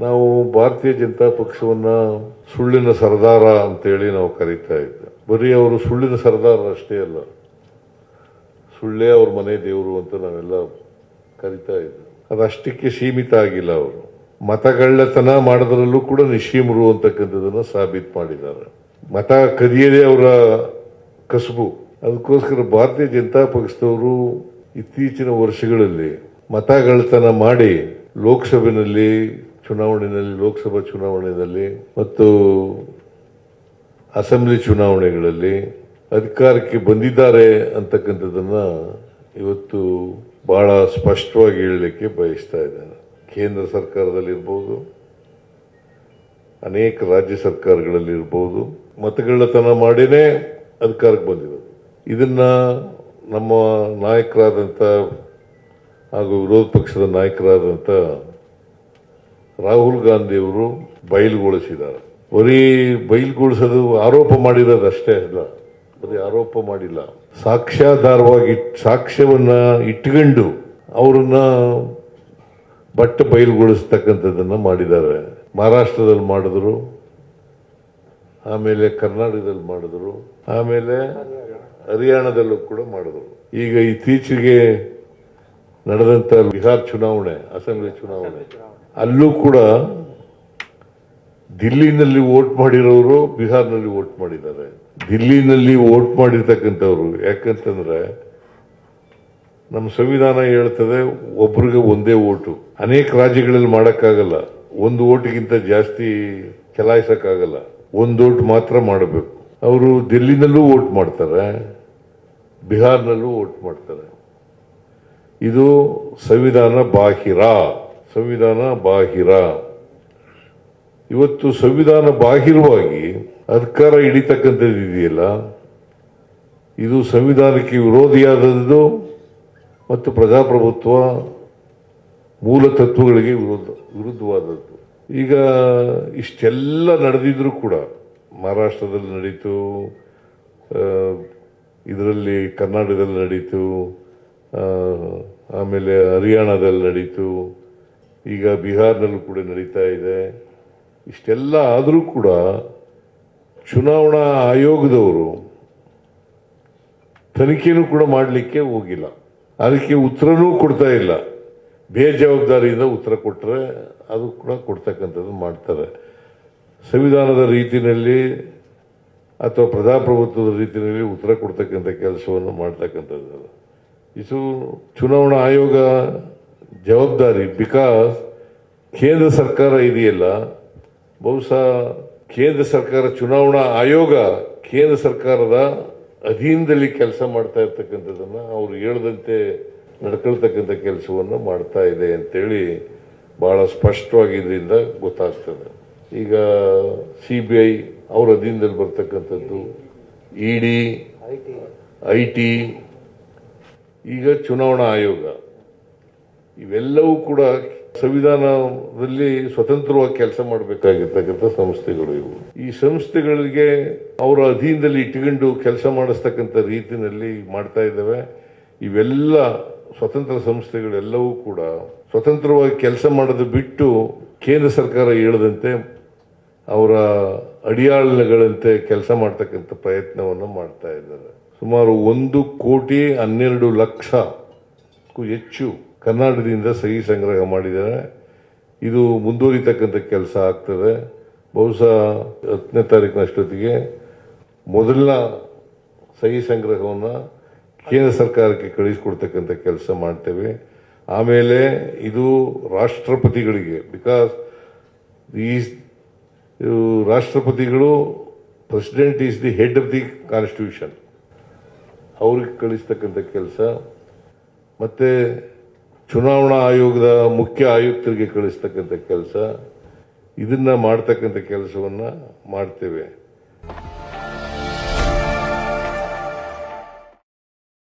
ನಾವು ಭಾರತೀಯ ಜನತಾ ಪಕ್ಷವನ್ನ ಸುಳ್ಳಿನ ಸರ್ದಾರ ಅಂತೇಳಿ ನಾವು ಕರೀತಾ ಇದ್ದೆ. ಬರೀ ಅವರು ಸುಳ್ಳಿನ ಸರ್ದಾರ ಅಷ್ಟೇ ಅಲ್ಲ. ಸುಳ್ಳೇ ಅವ್ರ ಮನೆ ದೇವರು ಅಂತ ನಾವೆಲ್ಲ ಕರಿತಾ ಇದ್ದೆ. ಅದಷ್ಟಕ್ಕೆ ಸೀಮಿತ ಆಗಿಲ್ಲ ಅವರು. ಮತಗಳ್ಳತನ ಮಾಡೋದ್ರಲ್ಲೂ ಕೂಡ ನಿಶೀಮರು ಅಂತಕ್ಕಂಥದ್ದನ್ನು ಸಾಬೀತು ಮಾಡಿದ್ದಾರೆ. ಮತ ಕದಿಯದೇ ಅವರ ಕಸಬು. ಅದಕ್ಕೋಸ್ಕರ ಭಾರತೀಯ ಜನತಾ ಪಕ್ಷದವರು ಇತ್ತೀಚಿನ ವರ್ಷಗಳಲ್ಲಿ ಮತಗಳ್ಳತನ ಮಾಡಿ ಲೋಕಸಭೆಯಲ್ಲಿ ಚುನಾವಣೆಯಲ್ಲಿ ಲೋಕಸಭಾ ಚುನಾವಣೆಯಲ್ಲಿ ಮತ್ತು ಅಸೆಂಬ್ಲಿ ಚುನಾವಣೆಗಳಲ್ಲಿ ಅಧಿಕಾರಕ್ಕೆ ಬಂದಿದ್ದಾರೆ ಅಂತಕ್ಕಂಥದ್ದನ್ನ ಇವತ್ತು ಬಹಳ ಸ್ಪಷ್ಟವಾಗಿ ಹೇಳಲಿಕ್ಕೆ ಬಯಸ್ತಾ ಇದ್ದಾರೆ ಕೇಂದ್ರ ಸರ್ಕಾರದಲ್ಲಿರ್ಬೋದು, ಅನೇಕ ರಾಜ್ಯ ಸರ್ಕಾರಗಳಲ್ಲಿರ್ಬೋದು, ಮತಗಳ್ಳತನ ಮಾಡಿನೇ ಅಧಿಕಾರಕ್ಕೆ ಬಂದಿರೋದು. ಇದನ್ನ ನಮ್ಮ ನಾಯಕರಾದಂಥ ಹಾಗೂ ವಿರೋಧ ಪಕ್ಷದ ನಾಯಕರಾದಂಥ ರಾಹುಲ್ ಗಾಂಧಿ ಅವರು ಬಯಲುಗೊಳಿಸಿದ್ದಾರೆ. ಬರೀ ಬಯಲುಗೊಳಿಸೋದು ಆರೋಪ ಮಾಡಿರೋದು ಅಷ್ಟೇ ಅಲ್ಲ, ಬರೀ ಆರೋಪ ಮಾಡಿಲ್ಲ. ಸಾಕ್ಷ್ಯಾಧಾರವಾಗಿ ಸಾಕ್ಷ್ಯವನ್ನ ಇಟ್ಕೊಂಡು ಅವರನ್ನ ಬಟ್ಟ ಬಯಲುಗೊಳಿಸ್ತಕ್ಕಂಥದ್ದನ್ನ ಮಾಡಿದ್ದಾರೆ. ಮಹಾರಾಷ್ಟ್ರದಲ್ಲಿ ಮಾಡಿದ್ರು, ಆಮೇಲೆ ಕರ್ನಾಟಕದಲ್ಲಿ ಮಾಡಿದ್ರು, ಆಮೇಲೆ ಹರಿಯಾಣದಲ್ಲೂ ಕೂಡ ಮಾಡಿದ್ರು. ಈಗ ಇತ್ತೀಚೆಗೆ ನಡೆದಂತ ಬಿಹಾರ್ ಚುನಾವಣೆ, ಅಸೆಂಬ್ಲಿ ಚುನಾವಣೆ ಅಲ್ಲೂ ಕೂಡ ದಿಲ್ಲಿನಲ್ಲಿ ವೋಟ್ ಮಾಡಿರೋರು ಬಿಹಾರ್ನಲ್ಲಿ ವೋಟ್ ಮಾಡಿದ್ದಾರೆ. ದಿಲ್ಲಿನಲ್ಲಿ ವೋಟ್ ಮಾಡಿರ್ತಕ್ಕಂಥವ್ರು, ಯಾಕಂತಂದ್ರೆ ನಮ್ಮ ಸಂವಿಧಾನ ಹೇಳ್ತದೆ, ಒಬ್ರಿಗೆ ಒಂದೇ ಓಟು. ಅನೇಕ ರಾಜ್ಯಗಳಲ್ಲಿ ಮಾಡೋಕ್ಕಾಗಲ್ಲ. ಒಂದು ಓಟಿಗಿಂತ ಜಾಸ್ತಿ ಚಲಾಯಿಸೋಕ್ಕಾಗಲ್ಲ. ಒಂದು ಓಟ್ ಮಾತ್ರ ಮಾಡಬೇಕು. ಅವರು ದಿಲ್ಲಿನಲ್ಲೂ ವೋಟ್ ಮಾಡ್ತಾರೆ, ಬಿಹಾರ್ನಲ್ಲೂ ವೋಟ್ ಮಾಡ್ತಾರೆ. ಇದು ಸಂವಿಧಾನ ಬಾಹಿರ. ಸಂವಿಧಾನ ಬಾಹಿರ. ಇವತ್ತು ಸಂವಿಧಾನ ಬಾಹಿರವಾಗಿ ಅಧಿಕಾರ ಹಿಡಿತಕ್ಕಂಥದ್ದು ಇದೆಯಲ್ಲ? ಇದು ಸಂವಿಧಾನಕ್ಕೆ ವಿರೋಧಿಯಾದದ್ದು ಮತ್ತು ಪ್ರಜಾಪ್ರಭುತ್ವ ಮೂಲ ತತ್ವಗಳಿಗೆ ವಿರೋಧ, ವಿರುದ್ಧವಾದದ್ದು. ಈಗ ಇಷ್ಟೆಲ್ಲ ನಡೆದಿದ್ರೂ ಕೂಡ ಮಹಾರಾಷ್ಟ್ರದಲ್ಲಿ ನಡೀತು ಇದರಲ್ಲಿ ಕರ್ನಾಟಕದಲ್ಲಿ ನಡೀತು ಆಮೇಲೆ ಹರಿಯಾಣದಲ್ಲಿ ನಡೀತು ಈಗ ಬಿಹಾರ್ನಲ್ಲೂ ಕೂಡ ನಡೀತಾ ಇದೆ. ಇಷ್ಟೆಲ್ಲ ಆದರೂ ಕೂಡ ಚುನಾವಣಾ ಆಯೋಗದವರು ತನಿಖೆನೂ ಕೂಡ ಮಾಡಲಿಕ್ಕೆ ಹೋಗಿಲ್ಲ. ಅದಕ್ಕೆ ಉತ್ತರನೂ ಕೊಡ್ತಾ ಇಲ್ಲ. ಬೇಜವಾಬ್ದಾರಿಯಿಂದ ಉತ್ತರ ಕೊಟ್ಟರೆ ಅದು ಕೂಡ ಕೊಡ್ತಕ್ಕಂಥದ್ದು ಮಾಡ್ತಾರೆ. ಸಂವಿಧಾನದ ರೀತಿಯಲ್ಲಿ ಅಥವಾ ಪ್ರಜಾಪ್ರಭುತ್ವದ ರೀತಿಯಲ್ಲಿ ಉತ್ತರ ಕೊಡ್ತಕ್ಕಂಥ ಕೆಲಸವನ್ನು ಮಾಡ್ತಕ್ಕಂಥದ್ದು ಇದು ಚುನಾವಣಾ ಆಯೋಗ ಜವಾಬ್ದಾರಿ ಬಿಕಾಸ್ ಕೇಂದ್ರ ಸರ್ಕಾರ ಇದೆಯಲ್ಲ, ಬಹುಶಃ ಕೇಂದ್ರ ಸರ್ಕಾರ ಚುನಾವಣಾ ಆಯೋಗ ಕೇಂದ್ರ ಸರ್ಕಾರದ ಅಧೀನದಲ್ಲಿ ಕೆಲಸ ಮಾಡ್ತಾ ಇರ್ತಕ್ಕಂಥದ್ದನ್ನು ಅವರು ಹೇಳ್ದಂತೆ ನಡ್ಕೊಳ್ತಕ್ಕಂಥ ಕೆಲಸವನ್ನು ಮಾಡ್ತಾ ಇದೆ ಅಂತೇಳಿ ಬಹಳ ಸ್ಪಷ್ಟವಾಗಿ ಇದರಿಂದ ಗೊತ್ತಾಗ್ತದೆ. ಈಗ ಸಿ ಬಿ ಐ ಅವ್ರ ಅಧೀನದಲ್ಲಿ ಬರ್ತಕ್ಕಂಥದ್ದು ಇಡಿ ಐ ಟಿ, ಈಗ ಚುನಾವಣಾ ಆಯೋಗ. ಇವೆಲ್ಲವೂ ಕೂಡ ಸಂವಿಧಾನದಲ್ಲಿ ಸ್ವತಂತ್ರವಾಗಿ ಕೆಲಸ ಮಾಡಬೇಕಾಗಿರ್ತಕ್ಕಂಥ ಸಂಸ್ಥೆಗಳು ಇವು. ಈ ಸಂಸ್ಥೆಗಳಿಗೆ ಅವರ ಅಧೀನದಲ್ಲಿ ಇಟ್ಕೊಂಡು ಕೆಲಸ ಮಾಡಿಸ್ತಕ್ಕಂಥ ರೀತಿಯಲ್ಲಿ ಮಾಡ್ತಾ ಇದ್ದಾವೆ. ಇವೆಲ್ಲ ಸ್ವತಂತ್ರ ಸಂಸ್ಥೆಗಳೆಲ್ಲವೂ ಕೂಡ ಸ್ವತಂತ್ರವಾಗಿ ಕೆಲಸ ಮಾಡೋದು ಬಿಟ್ಟು ಕೇಂದ್ರ ಸರ್ಕಾರ ಹೇಳದಂತೆ ಅವರ ಅಡಿಯಾಳಗಳಂತೆ ಕೆಲಸ ಮಾಡ್ತಕ್ಕಂಥ ಪ್ರಯತ್ನವನ್ನು ಮಾಡ್ತಾ ಇದ್ದಾರೆ. ಸುಮಾರು ಒಂದು ಕೋಟಿ ಹನ್ನೆರಡು ಲಕ್ಷಕ್ಕೂ ಹೆಚ್ಚು ಕರ್ನಾಟಕದಿಂದ ಸಹಿ ಸಂಗ್ರಹ ಮಾಡಿದ್ದಾರೆ. ಇದು ಮುಂದುವರಿತಕ್ಕಂಥ ಕೆಲಸ ಆಗ್ತದೆ. ಬಹುಶಃ ಹತ್ತನೇ ತಾರೀಕಿನಷ್ಟೊತ್ತಿಗೆ ಮೊದಲನ ಸಹಿ ಸಂಗ್ರಹವನ್ನು ಕೇಂದ್ರ ಸರ್ಕಾರಕ್ಕೆ ಕಳಿಸಿಕೊಡ್ತಕ್ಕಂಥ ಕೆಲಸ ಮಾಡ್ತೇವೆ. ಆಮೇಲೆ ಇದು ರಾಷ್ಟ್ರಪತಿಗಳಿಗೆ ಬಿಕಾಸ್ ಈ ರಾಷ್ಟ್ರಪತಿಗಳು president is the head of the constitution ಅವ್ರಿಗೆ ಕಳಿಸ್ತಕ್ಕಂಥ ಕೆಲಸ. ಮತ್ತೆ ಚುನಾವಣಾ ಆಯೋಗದ ಮುಖ್ಯ ಆಯುಕ್ತರಿಗೆ ಕಳಿಸ್ತಕ್ಕಂಥ ಕೆಲಸ ಇದನ್ನ ಮಾಡ್ತಕ್ಕಂಥ ಕೆಲಸವನ್ನ ಮಾಡ್ತೇವೆ.